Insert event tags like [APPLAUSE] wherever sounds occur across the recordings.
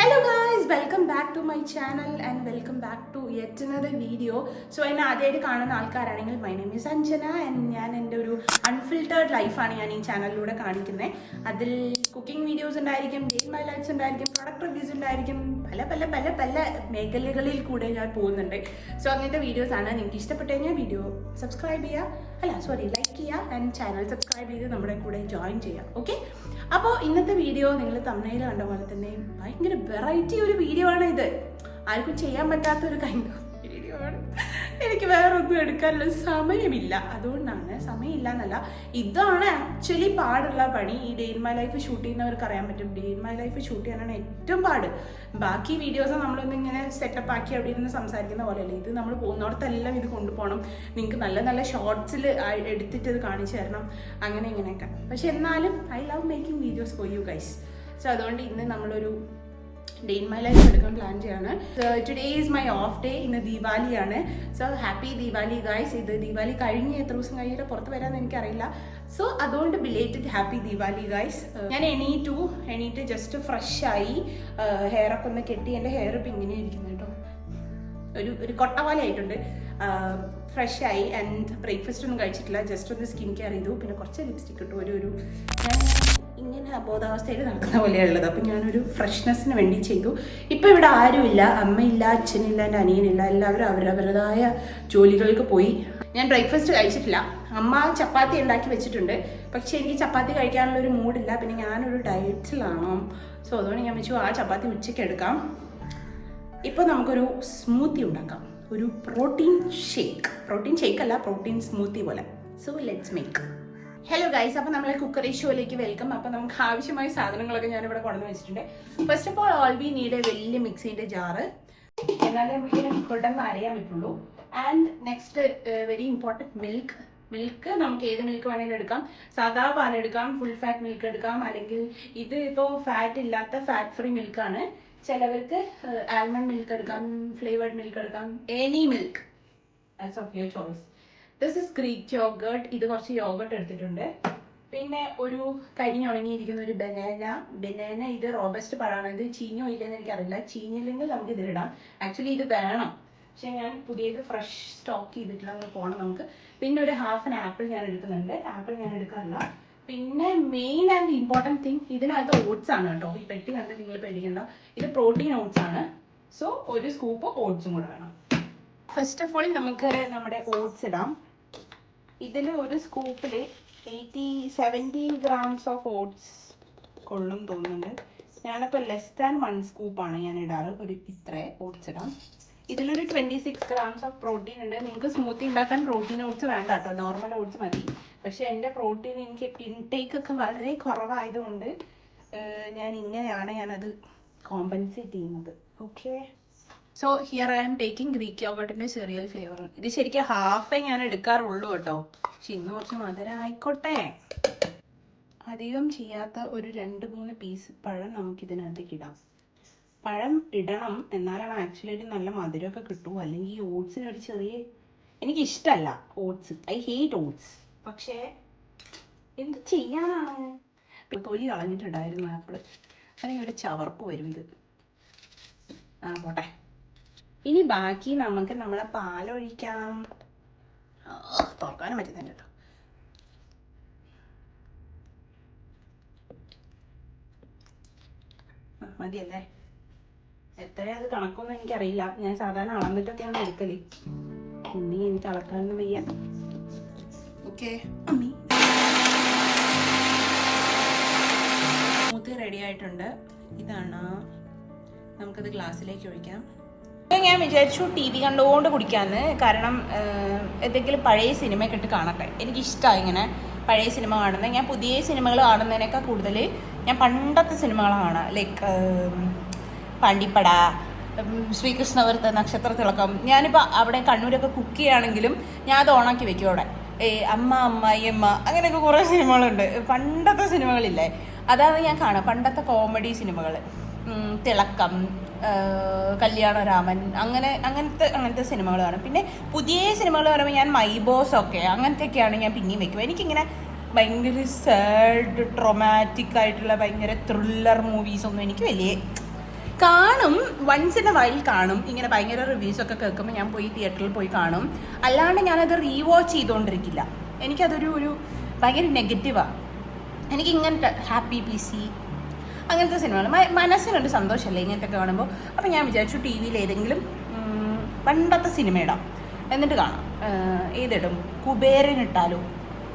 Hello guys welcome back to my channel and welcome back to yet another video so എന്നെ ആദ്യമായിട്ട് കാണുന്ന ആൾക്കാരാണെങ്കിൽ my name is Anjana and ഞാൻ എന്റെ ഒരു അൺഫിൽട്ടേർഡ് ലൈഫാണ് ഞാൻ ഈ ചാനലിലൂടെ കാണിക്കുന്നത്. അതിൽ കുക്കിംഗ് വീഡിയോസ് ഉണ്ടായിരിക്കും ഗെയിം ഹൈലൈറ്റ്സ് ഉണ്ടായിരിക്കും പ്രൊഡക്റ്റ് റിവ്യൂസ് ഉണ്ടായിരിക്കും പല പല പല പല മേഖലകളിൽ കൂടെ ഞാൻ പോകുന്നുണ്ട്. സോ അങ്ങനത്തെ വീഡിയോസ് ആണ്. നിങ്ങൾക്ക് ഇഷ്ടപ്പെട്ട് കഴിഞ്ഞാൽ വീഡിയോ സബ്സ്ക്രൈബ് ചെയ്യുക. അല്ല സോറി ലൈക്ക് ചെയ്യുക ആൻഡ് ചാനൽ സബ്സ്ക്രൈബ് ചെയ്ത് നമ്മുടെ കൂടെ ജോയിൻ ചെയ്യുക. ഓക്കെ അപ്പോൾ ഇന്നത്തെ വീഡിയോ നിങ്ങൾ തമിഴിൽ കണ്ട പോലെ തന്നെ ഭയങ്കര വെറൈറ്റി ഒരു വീഡിയോ ആണ് ഇത്. ആർക്കും ചെയ്യാൻ പറ്റാത്ത ഒരു കൈൻഡ് ഓഫ് എനിക്ക് വേറെ ഒന്നും എടുക്കാനുള്ള സമയമില്ല. അതുകൊണ്ടാണ് സമയമില്ല എന്നല്ല ഇതാണ് ആക്ച്വലി പാടുള്ള പണി. ഈ day in my life shoot ചെയ്യുന്നവർക്ക് അറിയാൻ പറ്റും. Day in my life shoot ചെയ്യാനാണ് ഏറ്റവും പാട്. ബാക്കി വീഡിയോസ് നമ്മളൊന്ന് ഇങ്ങനെ സെറ്റപ്പ് ആക്കി അവിടെ ഇരുന്ന് സംസാരിക്കുന്ന പോലെയല്ല? ഇത് നമ്മൾ പോകുന്നിടത്തെല്ലാം ഇത് കൊണ്ടുപോകണം. നിങ്ങൾക്ക് നല്ല നല്ല ഷോർട്സിൽ എടുത്തിട്ട് ഇത് കാണിച്ചു തരണം. അങ്ങനെ ഇങ്ങനെയൊക്കെ. പക്ഷെ എന്നാലും I love making videos for you guys so അതുകൊണ്ട് ഇന്ന് നമ്മളൊരു ഡേ ഇൻ മൈ ലൈഫ് എടുക്കാൻ പ്ലാൻ ചെയ്യാണ്. Today is my off day ഇന്ന് ദീപാവലിയാണ്. സോ ഹാപ്പി ദീപാവലി ഗായ്സ് ഇത് ദീപാവലി കഴിഞ്ഞ് എത്ര ദിവസം കഴിഞ്ഞിട്ട് പുറത്ത് വരാമെന്ന് എനിക്കറിയില്ല. സോ അതുകൊണ്ട് ബിലേറ്റഡ് ഹാപ്പി ദീപാവലി ഗായ്സ് ഞാൻ എണീറ്റു. എണീറ്റ് ജസ്റ്റ് ഫ്രഷ് ആയി. ഹെയർ ഒക്കെ ഒന്ന് കെട്ടി. എന്റെ ഹെയർ ഇപ്പം ഇങ്ങനെ ഇരിക്കുന്നു കേട്ടോ. ഒരു ഒരു കൊട്ട ആയിട്ടുണ്ട്. ഫ്രഷ് ആയി ആൻഡ് ബ്രേക്ക്ഫാസ്റ്റ് ഒന്നും കഴിച്ചിട്ടില്ല. ജസ്റ്റ് ഒന്ന് സ്കിൻ കെയർ ചെയ്തു. പിന്നെ കുറച്ച് ലിപ്സ്റ്റിക് ഇട്ടു. ഒരു ഒരു ഇങ്ങനെ അബോധാവസ്ഥയിൽ നടക്കുന്ന പോലെയുള്ളത് അപ്പം ഞാനൊരു ഫ്രഷ്നെസ്സിന് വേണ്ടി ചെയ്തു. ഇപ്പം ഇവിടെ ആരുമില്ല. അമ്മയില്ല അച്ഛനില്ല എന്റെ അനിയനില്ല. എല്ലാവരും അവരവരുടേതായ ജോലികൾക്ക് പോയി. ഞാൻ ബ്രേക്ക്ഫാസ്റ്റ് കഴിച്ചിട്ടില്ല. അമ്മ ചപ്പാത്തി ഉണ്ടാക്കി വെച്ചിട്ടുണ്ട്. പക്ഷേ എനിക്ക് ചപ്പാത്തി കഴിക്കാനുള്ള ഒരു മൂഡില്ല. പിന്നെ ഞാനൊരു ഡയറ്റിലാണ് സോ അതുകൊണ്ട് ഞാൻ വെച്ചു. ആ ചപ്പാത്തി ഉച്ചയ്ക്ക് എടുക്കാം. ഇപ്പോൾ നമുക്കൊരു സ്മൂത്തി ഉണ്ടാക്കാം. ഒരു പ്രോട്ടീൻ ഷേക്ക്. പ്രോട്ടീൻ ഷേക്ക് അല്ല പ്രോട്ടീൻ സ്മൂത്തി പോലെ. So let's make hello guys അപ്പോൾ നമ്മളെ കുക്കറി ഷോയിലേക്ക് വെൽക്കം അപ്പോൾ നമുക്ക് ആവശ്യമായ സാധനങ്ങളൊക്കെ ഞാനിവിടെ കൊണ്ടു വെച്ചിട്ടുണ്ട്. First of all all we need a വലിയ മിക്സിന്റെ ജാറ് എന്നാലേ നമുക്ക് കൊണ്ടെന്ന് അറിയാൻ പറ്റുള്ളൂ. And next very important milk milk നമുക്ക് ഏത് മിൽക്ക് വേണമെങ്കിലും എടുക്കാം. സാധാ പാൽ എടുക്കാം ഫുൾ ഫാറ്റ് മിൽക്ക് എടുക്കാം. അല്ലെങ്കിൽ ഇത് ഇപ്പോൾ ഫാറ്റ് ഇല്ലാത്ത ഫാറ്റ് ഫ്രീ മിൽക്കാണ് ചിലവർക്ക് ആൽമണ്ട് മിൽക്ക് എടുക്കാം ഫ്ലേവേർഡ് മിൽക്ക് എടുക്കാം any milk as of your choice this is Greek yogurt ഇത് കുറച്ച് യോഗേർട്ട് എടുത്തിട്ടുണ്ട്. പിന്നെ ഒരു കരിഞ്ഞുണങ്ങിയിരിക്കുന്ന ഒരു ബനാന ബനാന ഇത് റോബസ്റ്റ് പഴമാണ്. ഇത് ചീഞ്ഞോ ഇല്ലെന്ന് എനിക്കറിയില്ല. ചീഞ്ഞില്ലെങ്കിൽ നമുക്ക് ഇതിലിടാം ആക്ച്വലി ഇത് വേണം. പക്ഷെ ഞാൻ പുതിയത് ഫ്രഷ് സ്റ്റോക്ക് ചെയ്തിട്ടില്ല. അങ്ങനെ പോകണം നമുക്ക്. പിന്നെ ഒരു ഹാഫ് ആൻ ആപ്പിൾ ഞാൻ എടുക്കുന്നുണ്ട്. ആപ്പിൾ ഞാൻ എടുക്കാറില്ല. പിന്നെ മെയിൻ ആൻഡ് ഇമ്പോർട്ടന്റ് തിങ് ഇതിനകത്ത് ഓട്സ് ആണ് കേട്ടോ. ഈ പെട്ടി കണ്ട് നിങ്ങൾ പേടിക്കണ്ട. ഇത് പ്രോട്ടീൻ ഓട്സ് ആണ്. സോ ഒരു സ്കൂപ്പ് ഓട്സും കൂടെ വേണം. ഫസ്റ്റ് ഓഫ് ഓൾ നമുക്ക് നമ്മുടെ ഓട്സ് ഇടാം. ഇതിൽ ഒരു സ്കൂപ്പിൽ eighty seventeen grams of oats കൊള്ളും തോന്നുന്നുണ്ട്. ഞാനപ്പോൾ ലെസ് ദാൻ വൺ സ്കൂപ്പാണ് ഞാൻ ഇടാറ്. ഒരു ഇത്ര ഓട്സ് ഇടാം. ഇതിലൊരു twenty six grams of protein ഉണ്ട്. നിങ്ങൾക്ക് സ്മൂത്തി ഉണ്ടാക്കാൻ പ്രോട്ടീൻ ഓട്സ് വേണ്ട കേട്ടോ. നോർമൽ ഓട്സ് മതി. പക്ഷേ എന്റെ പ്രോട്ടീൻ എനിക്ക് ഇൻടേക്ക് ഒക്കെ വളരെ കുറവായതുകൊണ്ട് ഞാൻ ഇങ്ങനെയാണ് ഞാനത് കോമ്പൻസേറ്റ് ചെയ്യുന്നത്. Okay? So here I am taking Greek യോഗട്ടിന്റെ ചെറിയ ഫ്ലേവർ ഇത് ശരിക്കും ഹാഫേ ഞാൻ എടുക്കാറുള്ളൂ കേട്ടോ. പക്ഷെ ഇന്ന് കുറച്ച് മധുരം ആയിക്കോട്ടെ അധികം ചെയ്യാത്ത ഒരു രണ്ട് മൂന്ന് പീസ് പഴം നമുക്ക് ഇതിനകത്തേക്ക് ഇടാം. പഴം ഇടണം എന്നാലാണ് ആക്ച്വലി ഒരു നല്ല മധുരമൊക്കെ കിട്ടു. അല്ലെങ്കിൽ ഓട്സിന് ഒരു ചെറിയ എനിക്ക് ഇഷ്ടല്ല ഓട്സ് ഐ ഹേറ്റ് ഓട്സ് പക്ഷേ എന്ത് ചെയ്യാനാണ്? തൊലി കളഞ്ഞിട്ടുണ്ടായിരുന്നു ആപ്പിൾ അല്ലെങ്കിൽ ഒരു ചവർപ്പ് വരും ഇത്. ആ പോട്ടെ. ഇനി ബാക്കി നമുക്ക് നമ്മളെ പാലൊഴിക്കാം. തുറക്കാനും പറ്റുന്നില്ല കേട്ടോ. മതിയല്ലേ? എത്രയാ അത് കണക്കൊന്നും എനിക്കറിയില്ല. ഞാൻ സാധാരണ അളന്നിട്ടൊക്കെയാണ് എടുക്കൽ. ഇനി എനിക്ക് അളക്കാനൊന്നും വയ്യ. ഓക്കെ അമ്മി സ്മൂത്തി റെഡി ആയിട്ടുണ്ട്. ഇതാണ്. നമുക്കത് ഗ്ലാസ്സിലേക്ക് ഒഴിക്കാം. ഇപ്പൊ ഞാൻ വിചാരിച്ചു ടി വി കണ്ടുകൊണ്ട് കുടിക്കാമെന്ന് കാരണം എന്തെങ്കിലും പഴയ സിനിമയൊക്കെ ഇട്ട് കാണട്ടെ. എനിക്കിഷ്ടമാണ് ഇങ്ങനെ പഴയ സിനിമ കാണുന്നത്. ഞാൻ പുതിയ സിനിമകൾ കാണുന്നതിനേക്കാൾ കൂടുതൽ ഞാൻ പണ്ടത്തെ സിനിമകളാണ്. കാണുക ലൈക്ക് പാണ്ടിപ്പട ശ്രീകൃഷ്ണവർത്ത നക്ഷത്ര തിളക്കം ഞാനിപ്പോൾ അവിടെ കണ്ണൂരൊക്കെ കുക്ക് ചെയ്യുകയാണെങ്കിലും ഞാൻ അത് ഓണാക്കി വെക്കും അവിടെ. അമ്മ അമ്മായിയമ്മ അങ്ങനെയൊക്കെ കുറേ സിനിമകളുണ്ട്. പണ്ടത്തെ സിനിമകളില്ലേ? അതാണ് ഞാൻ കാണാം. പണ്ടത്തെ കോമഡി സിനിമകൾ. തിളക്കം കല്യാണ കല്യാണരാമൻ അങ്ങനെ അങ്ങനത്തെ അങ്ങനത്തെ സിനിമകൾ കാണും. പിന്നെ പുതിയ സിനിമകൾ പറയുമ്പോൾ ഞാൻ മൈബോസ് ഒക്കെ ഒക്കെ അങ്ങനത്തെയൊക്കെയാണ് ഞാൻ പിന്നെയും വെക്കുക എനിക്കിങ്ങനെ ഭയങ്കര സാഡ് ട്രൊമാറ്റിക് ആയിട്ടുള്ള ഭയങ്കര ത്രില്ലർ മൂവീസ് ഒന്നും എനിക്ക് വലിയ കാണും. വൺസ് ഇൻ എ വൈൽ കാണും. ഇങ്ങനെ ഭയങ്കര റിവ്യൂസ് ഒക്കെ കേൾക്കുമ്പോൾ ഞാൻ പോയി തിയേറ്ററിൽ പോയി കാണും. അല്ലാണ്ട് ഞാനത് റീവാച്ച് ചെയ്തുകൊണ്ടിരിക്കില്ല എനിക്കതൊരു ഒരു ഭയങ്കര നെഗറ്റീവാണ് എനിക്ക് ഇങ്ങനത്തെ ഹാപ്പി പി സി അങ്ങനത്തെ സിനിമകൾ മനസ്സിനൊരു സന്തോഷമല്ലേ ഇങ്ങനത്തെ കാണുമ്പോൾ അപ്പം ഞാൻ വിചാരിച്ചു ടി വിയിൽ ഏതെങ്കിലും പണ്ടത്തെ സിനിമ എന്നിട്ട് കാണാം. ഏതിടും? കുബേരൻ ഇട്ടാലോ.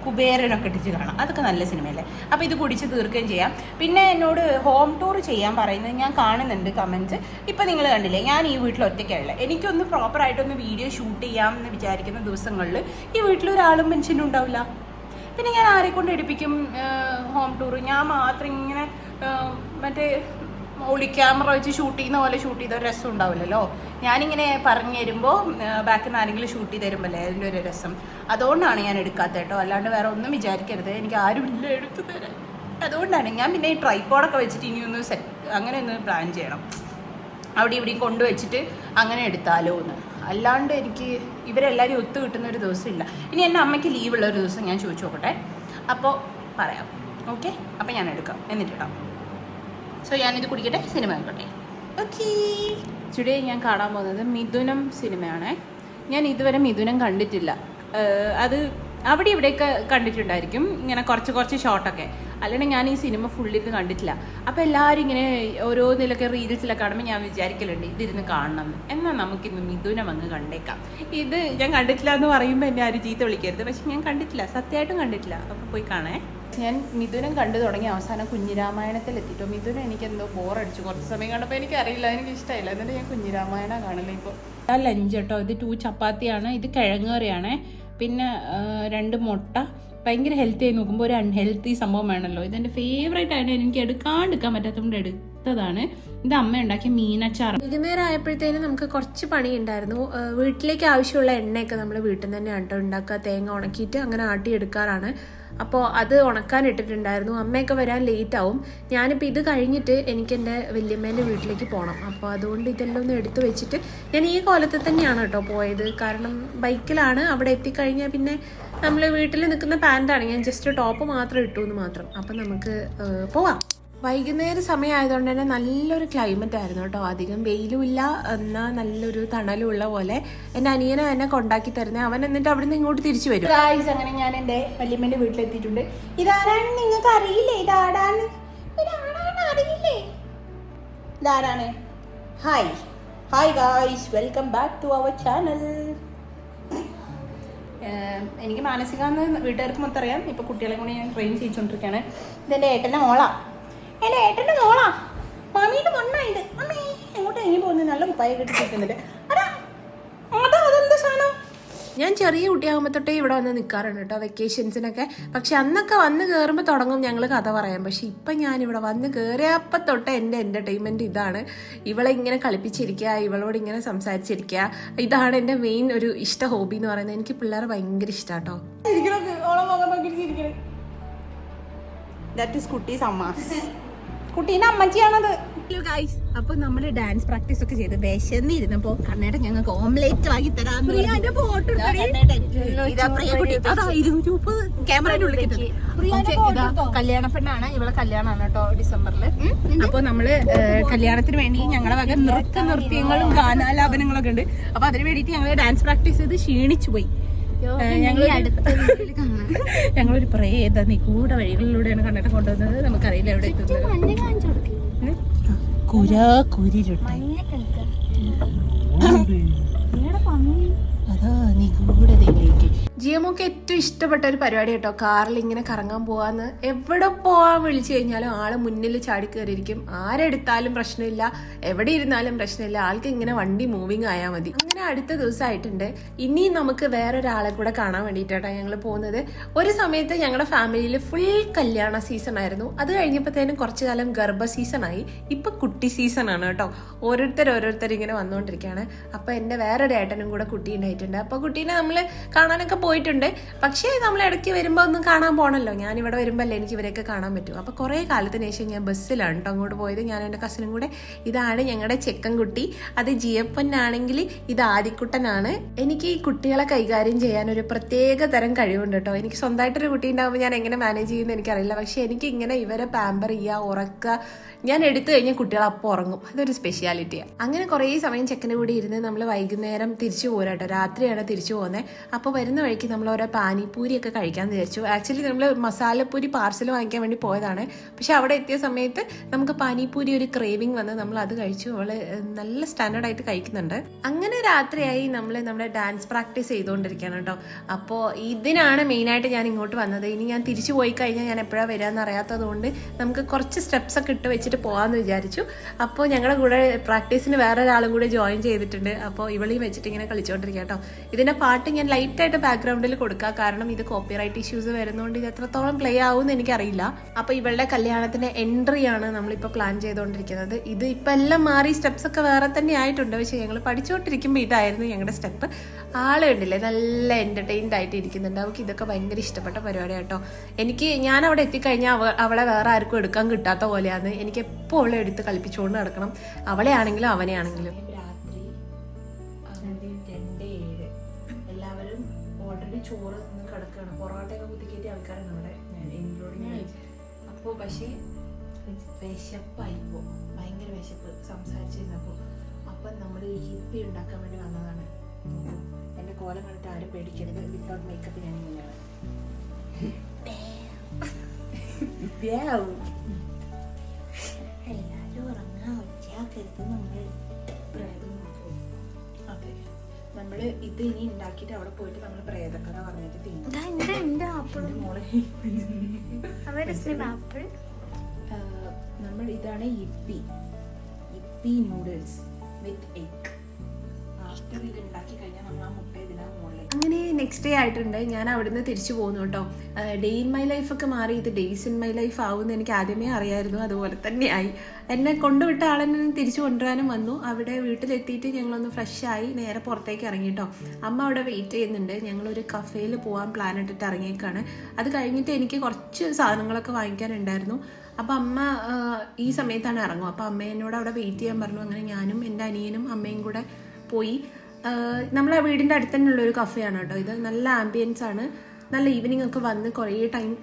കുബേരനൊക്കെ ഇട്ടിച്ച് കാണാം. അതൊക്കെ നല്ല സിനിമയല്ലേ? അപ്പോൾ ഇത് കുടിച്ച് തീർക്കുകയും ചെയ്യാം. പിന്നെ എന്നോട് ഹോം ടൂർ ചെയ്യാൻ പറയുന്നത് ഞാൻ കാണുന്നുണ്ട് കമന്റ്സ് ഇപ്പം നിങ്ങൾ കണ്ടില്ലേ ഞാൻ ഈ വീട്ടിൽ ഒറ്റയ്ക്കുള്ള എനിക്കൊന്ന് പ്രോപ്പറായിട്ടൊന്ന് വീഡിയോ ഷൂട്ട് ചെയ്യാം എന്ന് വിചാരിക്കുന്ന ദിവസങ്ങളിൽ ഈ വീട്ടിൽ ഒരാളും മനുഷ്യനും ഉണ്ടാവില്ല. പിന്നെ ഞാൻ ആരെ എടുപ്പിക്കും ഹോം ടൂർ ഞാൻ മാത്രം ഇങ്ങനെ മറ്റേ ഒളി ക്യാമറ വെച്ച് ഷൂട്ട് ചെയ്യുന്ന പോലെ ഷൂട്ട് ചെയ്ത ഒരു രസം ഉണ്ടാവില്ലല്ലോ? ഞാനിങ്ങനെ പറഞ്ഞു തരുമ്പോൾ ബാക്കിൽ നിന്ന് ആരെങ്കിലും ഷൂട്ട് ചെയ്ത് തരുമ്പോഴല്ലേ അതിന്റെ ഒരു രസം? അതുകൊണ്ടാണ് ഞാൻ എടുക്കാത്ത കേട്ടോ. അല്ലാണ്ട് വേറെ ഒന്നും വിചാരിക്കരുത്. എനിക്ക് ആരും ഇല്ല എടുത്തു തരാൻ. അതുകൊണ്ടാണ് ഞാൻ പിന്നെ ഈ ട്രൈപ്പോഡൊക്കെ വെച്ചിട്ട് ഇനി ഒന്ന് സെറ്റ് അങ്ങനെ ഒന്ന് പ്ലാൻ ചെയ്യണം. അവിടെ ഇവിടെയും കൊണ്ടുവച്ചിട്ട് അങ്ങനെ എടുത്താലോ എന്ന്. അല്ലാണ്ട് എനിക്ക് ഇവരെല്ലാവരും ഒത്തു കിട്ടുന്ന ഒരു ദിവസം ഇല്ല. ഇനി എന്റെ അമ്മയ്ക്ക് ലീവുള്ള ഒരു ദിവസം ഞാൻ ചോദിച്ചു നോക്കട്ടെ. അപ്പോൾ പറയാം. ഓക്കെ അപ്പോൾ ഞാൻ എടുക്കാം. എന്നിട്ടിടാം സോ ഞാനിത് കുടിക്കട്ടെ സിനിമ നോക്കട്ടെ ഓക്കെ ടുഡേ ഞാൻ കാണാൻ പോകുന്നത് മിഥുനം സിനിമയാണ് ഞാൻ ഇതുവരെ മിഥുനം കണ്ടിട്ടില്ല. അത് അവിടെ ഇവിടെയൊക്കെ കണ്ടിട്ടുണ്ടായിരിക്കും. ഇങ്ങനെ കുറച്ച് കുറച്ച് ഷോട്ടൊക്കെ. അല്ലെങ്കിൽ ഞാൻ ഈ സിനിമ ഫുള്ളിരുന്ന് കണ്ടിട്ടില്ല. അപ്പോൾ എല്ലാവരും ഇങ്ങനെ ഓരോന്നിലൊക്കെ റീൽസിലൊക്കെ കാണുമ്പോൾ ഞാൻ വിചാരിക്കലുണ്ട് ഇതിരുന്ന് കാണണം. എന്ന് എന്നാൽ നമുക്കിന്ന് മിഥുനം അങ്ങ് കണ്ടേക്കാം. ഇത് ഞാൻ കണ്ടിട്ടില്ല എന്ന് പറയുമ്പോൾ എന്നെ ആരും ചീത്ത വിളിക്കരുത്. പക്ഷെ ഞാൻ കണ്ടിട്ടില്ല. സത്യമായിട്ടും കണ്ടിട്ടില്ല. അപ്പോൾ പോയി കാണേ. ഞാൻ മിഥുനം കണ്ടു തുടങ്ങി അവസാനം കുഞ്ഞിരാമായണത്തിൽ എത്തിട്ടോ. മിഥുനം എനിക്ക് എന്തോ ബോറടിച്ചു. കുറച്ച് സമയം കണ്ടപ്പോൾ എനിക്ക് അറിയില്ല എനിക്ക് ഇഷ്ടമായില്ല എന്നിട്ട് ഞാൻ കുഞ്ഞിരാമായണ കാണല്ലേ ഇപ്പോൾ ലഞ്ച് കേട്ടോ. ഇത് ടു ചപ്പാത്തിയാണ് ഇത് കിഴങ്ങ് കറിയാണ്. പിന്നെ രണ്ട് മുട്ട. ഭയങ്കര ഹെൽത്തി ആയി നോക്കുമ്പോൾ ഒരു അൺഹെൽത്തി സംഭവം വേണമല്ലോ ഇതെന്റെ ഫേവറേറ്റ് ആയിട്ട് എനിക്ക് എടുക്കാണ്ടിരിക്കാൻ പറ്റാത്തതുകൊണ്ട് എടുത്തതാണ്. ഇത് അമ്മ ഉണ്ടാക്കിയ മീനച്ചാർ വൈകുന്നേരം ആയപ്പോഴത്തേനും നമുക്ക് കുറച്ച് പണി ഉണ്ടായിരുന്നു വീട്ടിലേക്ക് ആവശ്യമുള്ള എണ്ണയൊക്കെ നമ്മൾ വീട്ടിൽ നിന്ന് തന്നെയാണ് കേട്ടോ ഉണ്ടാക്കുക. തേങ്ങ ഉണക്കിയിട്ട് അങ്ങനെ ആട്ടിയെടുക്കാറാണ്. അപ്പോൾ അത് ഉണക്കാൻ ഇട്ടിട്ടുണ്ടായിരുന്നു. അമ്മയൊക്കെ വരാൻ ലേറ്റ് ആവും. ഞാനിപ്പോൾ ഇത് കഴിഞ്ഞിട്ട് എനിക്ക് എന്റെ വല്യമ്മേന്റെ വീട്ടിലേക്ക് പോകണം അപ്പോൾ അതുകൊണ്ട് ഇതെല്ലാം ഒന്ന് എടുത്തു വെച്ചിട്ട് ഞാൻ ഈ കോലത്തിൽ തന്നെയാണ് കേട്ടോ പോയത്. കാരണം ബൈക്കിലാണ് അവിടെ എത്തിക്കഴിഞ്ഞാൽ പിന്നെ നമ്മൾ വീട്ടിൽ നിൽക്കുന്ന പാന്റാണ് ഞാൻ ജസ്റ്റ് ടോപ്പ് മാത്രം ഇട്ടു എന്ന് മാത്രം. അപ്പം നമുക്ക് പോവാം. വൈകുന്നേര സമയമായതുകൊണ്ട് തന്നെ നല്ലൊരു ക്ലൈമറ്റ് ആയിരുന്നു കേട്ടോ. അധികം വെയിലുമില്ല എന്നാൽ നല്ലൊരു തണലും ഉള്ള പോലെ എന്റെ അനിയനെ എന്നെ കൊണ്ടാക്കി തരുന്നത് അവൻ എന്നിട്ട് അവിടെ നിന്ന് ഇങ്ങോട്ട് തിരിച്ചു വരും. ഗായ്സ് അങ്ങനെ ഞാൻ എന്റെ വല്യമ്മേന്റെ വീട്ടിലെത്തിയിട്ടുണ്ട്. ഇതാരാണ്? നിങ്ങൾക്ക് അറിയില്ലേ? ഇതാരാണ്? ഇതാരാണ്? അറിയില്ലേ? ഇതാരാണ്? Hi hi guys welcome back to our channel എനിക്ക് മാനസികാന്ന് വീട്ടുകാർക്ക് മൊത്തം അറിയാം. ഇപ്പോൾ കുട്ടികളെ കൂടി ഞാൻ ട്രെയിൻ ചെയ്യിച്ചുകൊണ്ടിരിക്കുകയാണ് ഇതെന്റെ ഏട്ടന്റെ മോളാ. എന്റെ ഏട്ടന്റെ മോളാ. മമ്മിയുടെ മണ്ണാ ഇത് അമ്മേ എങ്ങോട്ടാ ഇനി പോകുന്നത് നല്ല കുപ്പായ അതാ അതാ അതെന്താ സാധനം? ഞാൻ ചെറിയ കുട്ടിയാകുമ്പോൾ തൊട്ടേ ഇവിടെ വന്ന് നിൽക്കാറുണ്ട് കേട്ടോ വെക്കേഷൻസിനൊക്കെ പക്ഷെ അന്നൊക്കെ വന്ന് കയറുമ്പോൾ തുടങ്ങും ഞങ്ങൾ കഥ പറയാം പക്ഷെ ഇപ്പം ഞാൻ ഇവിടെ വന്ന് കയറിയപ്പോൾ തൊട്ട് എന്റെ എന്റർടൈൻമെന്റ് ഇതാണ്. ഇവളെ ഇങ്ങനെ കളിപ്പിച്ചിരിക്കുക ഇവളോട് ഇങ്ങനെ സംസാരിച്ചിരിക്കുക. ഇതാണ് എന്റെ മെയിൻ ഒരു ഇഷ്ട ഹോബി എന്ന് പറയുന്നത്. എനിക്ക് പിള്ളേരെ ഭയങ്കര ഇഷ്ടമാണ് കേട്ടോ. ദാറ്റ് ഈസ് കുട്ടീസ് അമ്മാസ് കുട്ടീന്റെ അമ്മച്ചിയാണത്. ഗൈസ് അപ്പൊ നമ്മൾ ഡാൻസ് പ്രാക്ടീസ് ഒക്കെ ചെയ്ത് വിശന്നിരുന്നപ്പോ കണ്ണേട്ട ഞങ്ങൾക്ക് ഓംലേറ്റ് വാങ്ങി തരാന്ന് കല്യാണ പെണ്ണാണ്. ഇവളെ കല്യാണമാണ് കേട്ടോ ഡിസംബറിൽ അപ്പൊ നമ്മൾ കല്യാണത്തിന് വേണ്ടി ഞങ്ങളെ വക നൃത്ത നൃത്യങ്ങളും ഗാനാലാപനങ്ങളൊക്കെ ഉണ്ട്. അപ്പൊ അതിന് വേണ്ടിയിട്ട് ഞങ്ങൾ ഡാൻസ് പ്രാക്ടീസ് ചെയ്ത് ക്ഷീണിച്ചു പോയി ഞങ്ങളൊരു [LAUGHS] ഞങ്ങളൊരു നീ നിഗൂഢ വഴികളിലൂടെയാണ് കണ്ടിട്ട് കൊണ്ടുവന്നത്. നമുക്കറിയില്ല എവിടെ എത്തുന്നത്. [LAUGHS] അതാ നീ അതാ നിഗൂഢതയിലേക്ക് ജിയമോക്ക് ഏറ്റവും ഇഷ്ടപ്പെട്ട ഒരു പരിപാടി കേട്ടോ. കാറിൽ ഇങ്ങനെ കറങ്ങാൻ പോവാന്ന്. എവിടെ പോവാൻ വിളിച്ചു കഴിഞ്ഞാലും ആൾ മുന്നിൽ ചാടി കയറിയിരിക്കും ആരെടുത്താലും പ്രശ്നമില്ല. എവിടെ ഇരുന്നാലും പ്രശ്നമില്ല. ആൾക്ക് ഇങ്ങനെ വണ്ടി മൂവിങ് ആയാൽ മതി. അങ്ങനെ അടുത്ത ദിവസമായിട്ടുണ്ട്. ഇനിയും നമുക്ക് വേറൊരാളെ കൂടെ കാണാൻ വേണ്ടിയിട്ടാണ് ഞങ്ങൾ പോകുന്നത്. ഒരു സമയത്ത് ഞങ്ങളുടെ ഫാമിലിയിൽ ഫുൾ കല്യാണ സീസൺ ആയിരുന്നു. അത് കഴിഞ്ഞപ്പോഴത്തേനും കുറച്ചു കാലം ഗർഭ സീസൺ ആയി. ഇപ്പൊ കുട്ടി സീസൺ ആണ് കേട്ടോ. ഓരോരുത്തർ ഓരോരുത്തർ ഇങ്ങനെ വന്നുകൊണ്ടിരിക്കുകയാണ് അപ്പൊ എന്റെ വേറൊരു ഏട്ടനും കൂടെ കുട്ടി ഉണ്ടായിട്ടുണ്ട് അപ്പൊ കുട്ടീനെ നമ്മൾ കാണാനൊക്കെ പോയിട്ടുണ്ട്. പക്ഷേ നമ്മൾ ഇടയ്ക്ക് വരുമ്പോൾ ഒന്നും കാണാൻ പോകണമല്ലോ ഞാൻ ഇവിടെ വരുമ്പോൾ അല്ലേ എനിക്ക് ഇവരെയൊക്കെ കാണാൻ പറ്റും. അപ്പോൾ കുറേ കാലത്തിന് ശേഷം ഞാൻ ബസ്സിലാണ് കേട്ടോ അങ്ങോട്ട് പോയത്. ഞാൻ എന്റെ കസിനും കൂടെ. ഇതാണ് ഞങ്ങളുടെ ചെക്കൻകുട്ടി അത് ജിയപ്പനാണെങ്കിൽ ഇത് ആദിക്കുട്ടനാണ്. എനിക്ക് ഈ കുട്ടികളെ കൈകാര്യം ചെയ്യാൻ ഒരു പ്രത്യേക തരം കഴിവുണ്ട് കേട്ടോ എനിക്ക് സ്വന്തമായിട്ടൊരു കുട്ടി ഉണ്ടാകുമ്പോൾ ഞാൻ എങ്ങനെ മാനേജ് ചെയ്യുമെന്ന് എനിക്കറിയില്ല. പക്ഷേ എനിക്ക് ഇങ്ങനെ ഇവരെ പാമ്പർ ചെയ്യുക ഉറക്കുക ഞാൻ എടുത്തു കഴിഞ്ഞാൽ കുട്ടികൾ അപ്പോൾ ഉറങ്ങും. അതൊരു സ്പെഷ്യാലിറ്റിയാണ് അങ്ങനെ കുറേ സമയം ചെക്കന്റെ കൂടി ഇരുന്ന് നമ്മൾ വൈകുന്നേരം തിരിച്ചു പോരാട്ടോ രാത്രിയാണ് തിരിച്ചു പോകുന്നത് അപ്പോൾ വരുന്ന വഴിക്ക് നമ്മൾ ഓരോ പാനിപ്പൂരിയൊക്കെ കഴിക്കാമെന്ന് വിചാരിച്ചു. ആക്ച്വലി നമ്മൾ മസാലപ്പൂരി പാർസൽ വാങ്ങിക്കാൻ വേണ്ടി പോയതാണ്. പക്ഷെ അവിടെ എത്തിയ സമയത്ത് നമുക്ക് പാനിപ്പൂരി ഒരു ക്രേവിങ് വന്ന് നമ്മൾ അത് കഴിച്ചു. അവൾ നല്ല സ്റ്റാൻഡേർഡ് ആയിട്ട് കഴിക്കുന്നുണ്ട്. അങ്ങനെ രാത്രിയായി നമ്മൾ നമ്മുടെ ഡാൻസ് പ്രാക്ടീസ് ചെയ്തുകൊണ്ടിരിക്കുകയാണ് കേട്ടോ. അപ്പോൾ ഇതിനാണ് മെയിനായിട്ട് ഞാൻ ഇങ്ങോട്ട് വന്നത്. ഇനി ഞാൻ തിരിച്ചു പോയി കഴിഞ്ഞാൽ ഞാൻ എപ്പോഴാണ് വരാമെന്ന് അറിയാത്തതുകൊണ്ട് നമുക്ക് കുറച്ച് സ്റ്റെപ്സ് ഒക്കെ ഇട്ട് വെച്ചിട്ട് പോകാമെന്ന് വിചാരിച്ചു. അപ്പോൾ ഞങ്ങളുടെ കൂടെ പ്രാക്ടീസിന് വേറെ ഒരാളും കൂടെ ജോയിൻ ചെയ്തിട്ടുണ്ട്. അപ്പോൾ ഇവളെയും വെച്ചിട്ട് ഇങ്ങനെ കളിച്ചുകൊണ്ടിരിക്കുക കേട്ടോ. ഇതിന്റെ പാട്ട് ഞാൻ ലൈറ്റായിട്ട് ബാക്ക്ഗ്രൗണ്ടിൽ കൊടുക്കുക കാരണം ഇത് കോപ്പിറൈറ്റ് ഇഷ്യൂസ് വരുന്നതുകൊണ്ട് ഇത് എത്രത്തോളം പ്ലേ ആവും ആവുമെന്ന് എനിക്കറിയില്ല. അപ്പോൾ ഇവളുടെ കല്യാണത്തിന്റെ എൻട്രി ആണ് നമ്മളിപ്പോൾ പ്ലാൻ ചെയ്തുകൊണ്ടിരിക്കുന്നത് ഇത് ഇപ്പം എല്ലാം മാറി സ്റ്റെപ്സ് ഒക്കെ വേറെ തന്നെ ആയിട്ടുണ്ട്. പക്ഷേ ഞങ്ങൾ പഠിച്ചുകൊണ്ടിരിക്കുമ്പോൾ ഇതായിരുന്നു ഞങ്ങളുടെ സ്റ്റെപ്പ് ആൾ കണ്ടില്ലേ? നല്ല എന്റർടൈൻഡ് ആയിട്ട് ഇരിക്കുന്നുണ്ട് അവൾക്ക് ഇതൊക്കെ ഭയങ്കര ഇഷ്ടപ്പെട്ട പരിപാടി കേട്ടോ. എനിക്ക് ഞാൻ അവിടെ എത്തിക്കഴിഞ്ഞാൽ അവ അവളെ വേറെ ആർക്കും എടുക്കാൻ കിട്ടാത്ത പോലെയാണ് എനിക്ക് എപ്പോൾ അവളെ എടുത്ത് കളിപ്പിച്ചുകൊണ്ട് നടക്കണം. അവളെ ആണെങ്കിലും അവനെ ആണെങ്കിലും ചോറ് നിന്ന് കിടക്കുകയാണ് പൊറോട്ടയൊക്കെ കുത്തിക്കയറ്റിയ ആൾക്കാരാണ് അവിടെ ഇൻക്ലൂഡിങ് അപ്പോൾ പക്ഷേ വിശപ്പായിപ്പോ ഭയങ്കര വിശപ്പ്. സംസാരിച്ചിരുന്നപ്പോൾ അപ്പം നമ്മൾ ഹിപ്പി ഉണ്ടാക്കാൻ വേണ്ടി വന്നതാണ്. എന്നെ എന്റെ കോലം കണ്ടിട്ട് ആരും പേടിക്കരുത്. വിത്തൗട്ട് മേക്കപ്പ് ഞാൻ ഇങ്ങനെയാണ്. എല്ലാരും എല്ലാവരും ഉറങ്ങാൻ ഒറ്റയാക്കരുത് നമ്മൾ നോക്കും അതെ. നമ്മൾ ഇത് ഇനി ഉണ്ടാക്കിയിട്ട് അവിടെ പോയിട്ട് നമ്മൾ പ്രേതക്കഥ പറഞ്ഞിട്ട് തിന്നും. നമ്മൾ ഇതാണ് ഇപ്പി. ഇപ്പി നൂഡിൽസ് വിത്ത് എഗ് ആ അങ്ങനെ നെക്സ്റ്റ് ഡേ ആയിട്ടുണ്ട്. ഞാൻ അവിടുന്ന് തിരിച്ചു പോകുന്നു കേട്ടോ. ഡേ ഇൻ മൈ ലൈഫ് ഒക്കെ മാറി. ഇത് ഡേയ്സ് ഇൻ മൈ ലൈഫ് ആവുമെന്ന് എനിക്ക് ആദ്യമേ അറിയായിരുന്നു. അതുപോലെ തന്നെ ആയി. എന്നെ കൊണ്ടുവിട്ട ആളെന്നെ തിരിച്ചു കൊണ്ടുവരാനും വന്നു. അവിടെ വീട്ടിലെത്തിയിട്ട് ഞങ്ങളൊന്ന് ഫ്രഷ് ആയി നേരെ പുറത്തേക്ക് ഇറങ്ങി കേട്ടോ. അമ്മ അവിടെ വെയിറ്റ് ചെയ്യുന്നുണ്ട്. ഞങ്ങളൊരു കഫേയിൽ പോകാൻ പ്ലാൻ ഇട്ടിട്ട് ഇറങ്ങിയേക്കാണ്. അത് കഴിഞ്ഞിട്ട് എനിക്ക് കുറച്ച് സാധനങ്ങളൊക്കെ വാങ്ങിക്കാനുണ്ടായിരുന്നു. അപ്പം അമ്മ ഈ സമയത്താണ് ഇറങ്ങും അപ്പം അമ്മ എന്നോട് അവിടെ വെയിറ്റ് ചെയ്യാൻ പറഞ്ഞു. അങ്ങനെ ഞാനും എന്റെ അനിയനും അമ്മയും കൂടെ പോയി. നമ്മളെ വീടിന്റെ അടുത്ത് തന്നെയുള്ള ഒരു കഫേയാണ് കേട്ടോ ഇത്. നല്ല ആംബിയൻസ് ആണ്. നല്ല ഈവനിങ് ഒക്കെ വന്ന് കുറേ ടൈം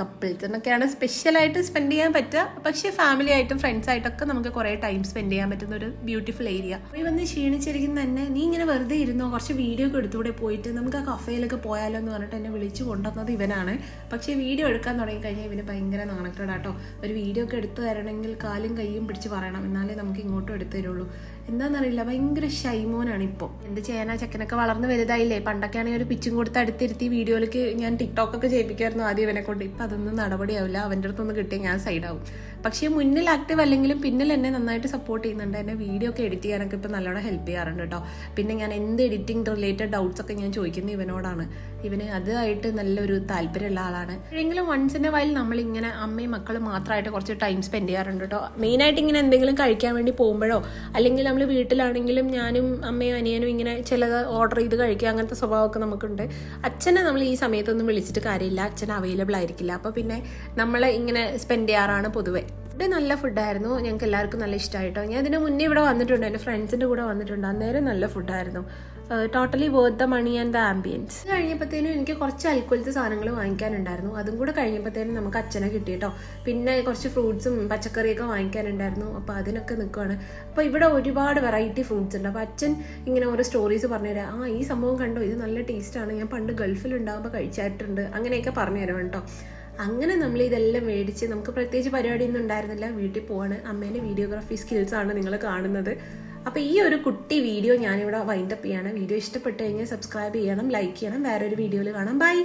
കപ്പിൾസ് എന്നൊക്കെയാണ് സ്പെഷ്യലായിട്ട് സ്പെൻഡ് ചെയ്യാൻ പറ്റുക. പക്ഷേ ഫാമിലി ആയിട്ടും ഫ്രണ്ട്സ് ആയിട്ടൊക്കെ നമുക്ക് കുറേ ടൈം സ്പെൻഡ് ചെയ്യാൻ പറ്റുന്ന ഒരു ബ്യൂട്ടിഫുൾ ഏരിയ പോയി വന്ന് ക്ഷീണിച്ചിരിക്കുന്ന തന്നെ നീ ഇങ്ങനെ വെറുതെ ഇരുന്നോ? കുറച്ച് വീഡിയോ ഒക്കെ എടുത്തുകൂടെ പോയിട്ട്. നമുക്ക് ആ കഫേയിലൊക്കെ പോയാലോ? എന്ന് പറഞ്ഞിട്ട് എന്നെ വിളിച്ചു കൊണ്ടുവന്നത് ഇവനാണ്. പക്ഷേ വീഡിയോ എടുക്കാൻ തുടങ്ങിക്കഴിഞ്ഞാൽ ഇവന് ഭയങ്കര നാണക്കേടാട്ടോ. ഒരു വീഡിയോ ഒക്കെ എടുത്തു തരണമെങ്കിൽ കാലും കൈയും പിടിച്ച് പറയണം. എന്നാലേ നമുക്ക് ഇങ്ങോട്ടും എടുത്തു തരുള്ളൂ. എന്താണെന്നറിയില്ല ഭയങ്കര ഷൈമോനാണ് ഇപ്പോൾ എന്ത് ചെയ്യാനാ ചെക്കനൊക്കെ വളർന്ന് വലുതായില്ലേ. പണ്ടൊക്കെ ആണെങ്കിൽ ഒരു പിച്ചും കൊടുത്ത് അടുത്തിരുത്തി വീഡിയോയിലേക്ക് ഞാൻ ടിക്ടോക്കൊക്കെ ചെയ്യിപ്പിക്കായിരുന്നു ആദ്യം ഇവനെ കൊണ്ട് ഇപ്പം അതൊന്നും നടപടിയാവില്ല. അവന്റെ അടുത്തൊന്ന് കിട്ടിയാൽ ഞാൻ സൈഡാവും. പക്ഷേ മുന്നിൽ ആക്റ്റീവ് അല്ലെങ്കിലും പിന്നിൽ എന്നെ നന്നായിട്ട് സപ്പോർട്ട് ചെയ്യുന്നുണ്ട്. എന്നെ വീഡിയോ ഒക്കെ എഡിറ്റ് ചെയ്യാനൊക്കെ ഇപ്പം നല്ലോണം ഹെൽപ്പ് ചെയ്യാറുണ്ട് കേട്ടോ. പിന്നെ ഞാൻ എന്ത് എഡിറ്റിംഗ് റിലേറ്റഡ് ഡൗട്ട്സ് ഒക്കെ ഞാൻ ചോദിക്കുന്നത് ഇവനോടാണ്. ഇവന് അതായിട്ട് നല്ലൊരു താല്പര്യമുള്ള ആളാണ്. എങ്കിലും വൺസ് ഇൻ എ വൈൽ നമ്മളിങ്ങനെ അമ്മയും മക്കളും മാത്രമായിട്ട് കുറച്ച് ടൈം സ്പെൻഡ് ചെയ്യാറുണ്ട് കേട്ടോ. മെയിനായിട്ട് ഇങ്ങനെ എന്തെങ്കിലും കഴിക്കാൻ വേണ്ടി പോകുമ്പോഴോ അല്ലെങ്കിൽ നമ്മൾ വീട്ടിലാണെങ്കിലും ഞാനും അമ്മയും അനിയനും ഇങ്ങനെ ചിലത് ഓർഡർ ചെയ്ത് കഴിക്കുക അങ്ങനത്തെ സ്വഭാവമൊക്കെ നമുക്കുണ്ട്. അച്ഛനെ നമ്മൾ ഈ സമയത്തൊന്നും വിളിച്ചിട്ട് കാര്യമില്ല. അച്ഛൻ അവൈലബിൾ ആയിരിക്കില്ല. അപ്പോൾ പിന്നെ നമ്മൾ ഇങ്ങനെ സ്പെൻഡ് ചെയ്യാറാണ് പൊതുവെ. ഫുഡ് നല്ല ഫുഡായിരുന്നു. ഞങ്ങൾക്ക് എല്ലാവർക്കും നല്ല ഇഷ്ടമായിട്ടോ ഞാൻ ഇതിന് മുന്നേ ഇവിടെ വന്നിട്ടുണ്ട്. എന്റെ ഫ്രണ്ട്സിന്റെ കൂടെ വന്നിട്ടുണ്ട്. അന്നേരം നല്ല ഫുഡായിരുന്നു. Totally worth the money and the ambience കഴിഞ്ഞപ്പോഴത്തേനും എനിക്ക് കുറച്ച് അൽക്കൊലത്തെ സാധനങ്ങൾ വാങ്ങിക്കാനുണ്ടായിരുന്നു. അതും കൂടെ കഴിഞ്ഞപ്പോഴത്തേനും നമുക്ക് അച്ഛനെ കിട്ടിയിട്ടോ. പിന്നെ കുറച്ച് ഫ്രൂട്ട്സും പച്ചക്കറിയൊക്കെ വാങ്ങിക്കാനുണ്ടായിരുന്നു. അപ്പോൾ അതിനൊക്കെ നിൽക്കുവാണ്. അപ്പോൾ ഇവിടെ ഒരുപാട് വെറൈറ്റി ഫ്രൂട്ട്സ് ഉണ്ട്. അപ്പോൾ അച്ഛൻ ഇങ്ങനെ ഓരോ സ്റ്റോറീസ് പറഞ്ഞുതരാം. ആ ഈ സംഭവം കണ്ടോ? ഇത് നല്ല ടേസ്റ്റാണ് ഞാൻ പണ്ട് ഗൾഫിൽ ഉണ്ടാകുമ്പോൾ കഴിച്ചായിട്ടുണ്ട്. അങ്ങനെയൊക്കെ പറഞ്ഞു തരാം കേട്ടോ അങ്ങനെ നമ്മൾ ഇതെല്ലാം മേടിച്ച് നമുക്ക് പ്രത്യേകിച്ച് പരിപാടിയൊന്നും ഉണ്ടായിരുന്നില്ല. വീട്ടിൽ പോവാണ്. അമ്മേന്റെ വീഡിയോഗ്രാഫി സ്കിൽസ് ആണ് നിങ്ങൾ കാണുന്നത്. അപ്പോൾ ഈ ഒരു കുട്ടി വീഡിയോ ഞാനിവിടെ വൈൻഡപ്പ് ചെയ്യാണ്. വീഡിയോ ഇഷ്ടപ്പെട്ടു കഴിഞ്ഞാൽ സബ്സ്ക്രൈബ് ചെയ്യണം ലൈക്ക് ചെയ്യണം. വേറൊരു വീഡിയോയിൽ കാണാം. ബൈ